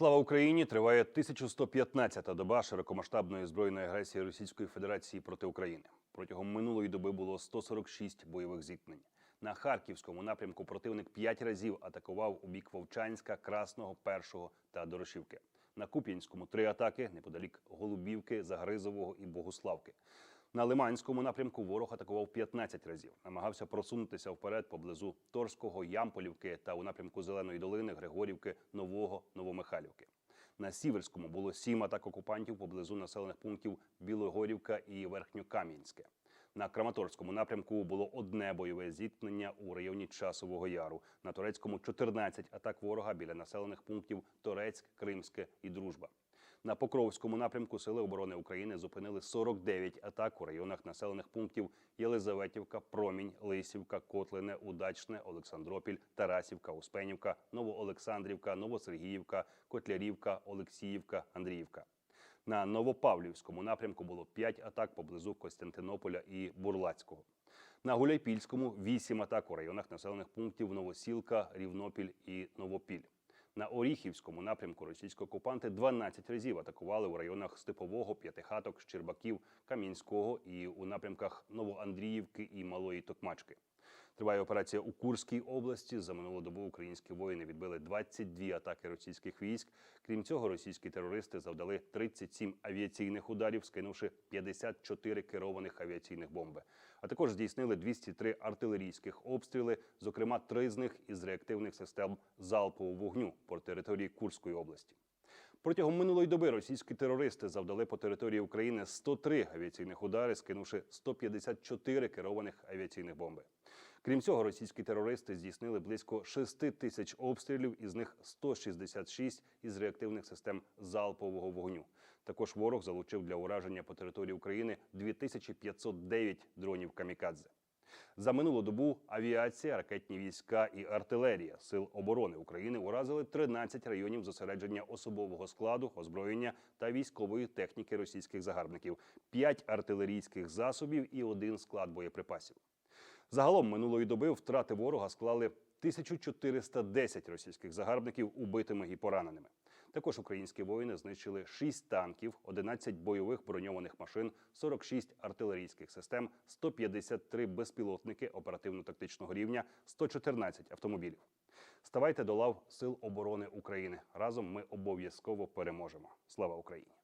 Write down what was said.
Слава Україні! Триває 1115-та доба широкомасштабної збройної агресії Російської Федерації проти України. Протягом минулої доби було 146 бойових зіткнень. На харківському напрямку противник п'ять разів атакував у бік Вовчанська, Красного, Першого та Дорошівки. На Куп'янському три атаки неподалік Голубівки, Загризового і Богуславки. На Лиманському напрямку ворог атакував 15 разів. Намагався просунутися вперед поблизу Торського, Ямполівки та у напрямку Зеленої долини, Григорівки, Нового, Новомихайлівки. На Сіверському було сім атак окупантів поблизу населених пунктів Білогорівка і Верхньокам'янське. На Краматорському напрямку було одне бойове зіткнення у районі Часового Яру. На турецькому 14 атак ворога біля населених пунктів Торецьк, Кримське і Дружба. На Покровському напрямку Сили оборони України зупинили 49 атак у районах населених пунктів Єлизаветівка, Промінь, Лисівка, Котлине, Удачне, Олександропіль, Тарасівка, Успенівка, Новоолександрівка, Новосергіївка, Котлярівка, Олексіївка, Андріївка. На Новопавлівському напрямку було 5 атак поблизу Костянтинополя і Бурлацького. На Гуляйпільському 8 атак у районах населених пунктів Новосілка, Рівнопіль і Новопіль. На Оріхівському напрямку російські окупанти 12 разів атакували у районах Степового, П'ятихаток, Щербаків, Кам'янського і у напрямках Новоандріївки і Малої Токмачки. Триває операція у Курській області. За минулу добу українські воїни відбили 22 атаки російських військ. Крім цього, російські терористи завдали 37 авіаційних ударів, скинувши 54 керованих авіаційних бомби. А також здійснили 203 артилерійських обстріли, зокрема три з них із реактивних систем залпового вогню по території Курської області. Протягом минулої доби російські терористи завдали по території України 103 авіаційних удари, скинувши 154 керованих авіаційних бомби. Крім цього, російські терористи здійснили близько 6 тисяч обстрілів, із них 166 із реактивних систем залпового вогню. Також ворог залучив для ураження по території України 2509 дронів камікадзе. За минулу добу авіація, ракетні війська і артилерія сил оборони України уразили 13 районів зосередження особового складу, озброєння та військової техніки російських загарбників, 5 артилерійських засобів і один склад боєприпасів. Загалом минулої доби втрати ворога склали 1410 російських загарбників убитими і пораненими. Також українські воїни знищили 6 танків, 11 бойових броньованих машин, 46 артилерійських систем, 153 безпілотники оперативно-тактичного рівня, 114 автомобілів. Ставайте до лав Сил оборони України. Разом ми обов'язково переможемо. Слава Україні!